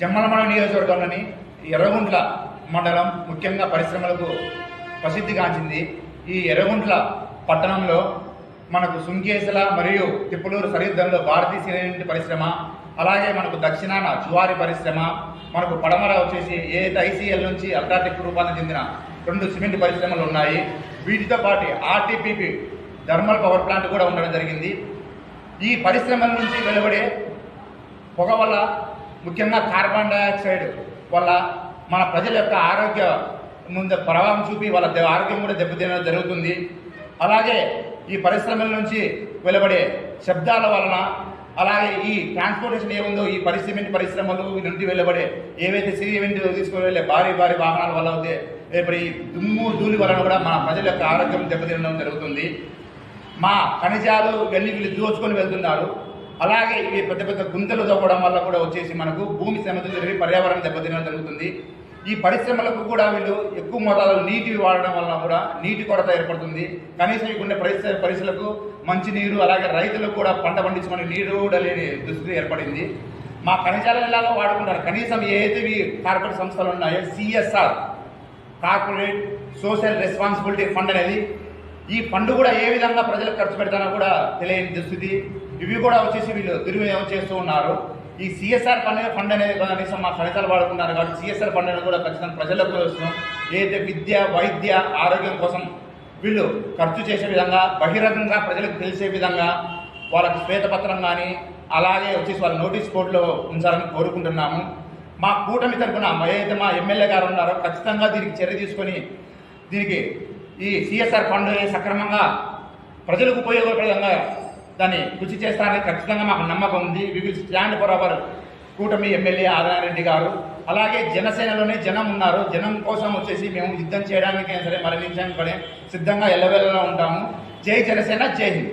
జమ్మలమడ నియోజకవర్గంలోని ఎర్రగుంట్ల మండలం ముఖ్యంగా పరిశ్రమలకు ప్రసిద్ధిగాంచింది ఈ ఎర్రగుంట్ల పట్టణంలో మనకు సుంకేసల మరియు తిప్పులూరు సరిహద్దుల్లో భారతీయ సిమెంట్ పరిశ్రమ అలాగే మనకు దక్షిణాన జువారి పరిశ్రమ మనకు పడమర వచ్చేసి ఏదైతే ఐసీఎల్ నుంచి అల్ట్రాటెక్ రూపాన్ని చెందిన రెండు సిమెంట్ పరిశ్రమలు ఉన్నాయి. వీటితో పాటు ఆర్టీపీపీ థర్మల్ పవర్ ప్లాంట్ కూడా ఉండడం జరిగింది. ఈ పరిశ్రమల నుంచి వెలువడే పొగ వల్ల ముఖ్యంగా కార్బన్ డైఆక్సైడ్ వల్ల మన ప్రజల యొక్క ఆరోగ్య ముందు ప్రభావం చూపి వాళ్ళ ఆరోగ్యం కూడా దెబ్బతినడం జరుగుతుంది. అలాగే ఈ పరిశ్రమల నుంచి వెలువడే శబ్దాల వలన అలాగే ఈ ట్రాన్స్పోర్టేషన్ ఏముందో ఈ పరిశ్రమ పరిశ్రమలు నుండి వెళ్ళబడే ఏవైతే సిమెంట్ తీసుకుని వెళ్ళే భారీ భారీ వాహనాల వల్ల అయితే ఇప్పుడు ఈ దుమ్ము ధూళి వలన కూడా మన ప్రజల యొక్క ఆరోగ్యం దెబ్బతినడం జరుగుతుంది. మా ఖనిజాలు వెళ్ళి వీళ్ళు దోచుకొని వెళ్తున్నారు. అలాగే ఇవి పెద్ద పెద్ద గుంతలు తవ్వడం వల్ల కూడా వచ్చేసి మనకు భూమి శ్రమతో జరిగి పర్యావరణం దెబ్బతినడం జరుగుతుంది. ఈ పరిశ్రమలకు కూడా వీళ్ళు ఎక్కువ మోతాదులో నీటి వాడడం వలన కూడా నీటి కొరత ఏర్పడుతుంది. కనీసం ఇక్కడ ఉండే పరిసర పరిసరకు మంచినీరు అలాగే రైతులకు కూడా పంట పండించుకునే నీరు కూడా లేని దుస్థితి ఏర్పడింది. మా ఖనిజాల జిల్లాలో వాడుకుంటారు. కనీసం ఏదైతే ఇవి కార్పొరేట్ సంస్థలు ఉన్నాయో CSR corporate social responsibility fund అనేది ఈ ఫండ్ కూడా ఏ విధంగా ప్రజలకు ఖర్చు పెడతానో కూడా తెలియని దుస్థితి. ఇవి కూడా వచ్చేసి వీళ్ళు దుర్వినియోగం చేస్తూ ఉన్నారు. ఈ సిఎస్ఆర్ ఫండ్ ఫండ్ అనేది కనీసం మా ఫలితాలు వాడుకున్నారు కాబట్టి సిఎస్ఆర్ ఫండ్ అనేది కూడా ఖచ్చితంగా ప్రజలకు వస్తున్నాం ఏదైతే విద్య వైద్య ఆరోగ్యం కోసం వీళ్ళు ఖర్చు చేసే విధంగా బహిరంగంగా ప్రజలకు తెలిసే విధంగా వాళ్ళకి శ్వేతపత్రం కానీ అలాగే వచ్చేసి వాళ్ళ నోటీస్ బోర్డులో ఉంచాలని కోరుకుంటున్నాము. మా కూటమి తరఫున ఏదైతే మా ఎమ్మెల్యే గారు ఉన్నారో ఖచ్చితంగా దీనికి చర్య తీసుకొని దీనికి ఈ సిఎస్ఆర్ ఫండ్ సక్రమంగా ప్రజలకు ఉపయోగపడంగా దాన్ని కృషి చేస్తారని ఖచ్చితంగా మాకు నమ్మకం ఉంది. We will stand for our కూటమి ఎమ్మెల్యే ఆదినారెడ్డి గారు. అలాగే జనసేనలోనే జనం ఉన్నారు. జనం కోసం వచ్చేసి మేము యుద్ధం చేయడానికైనా సరే మరణించడానికి సిద్ధంగా ఎల్లవెల్లలో ఉంటాము. జై జనసేన జై హింద్.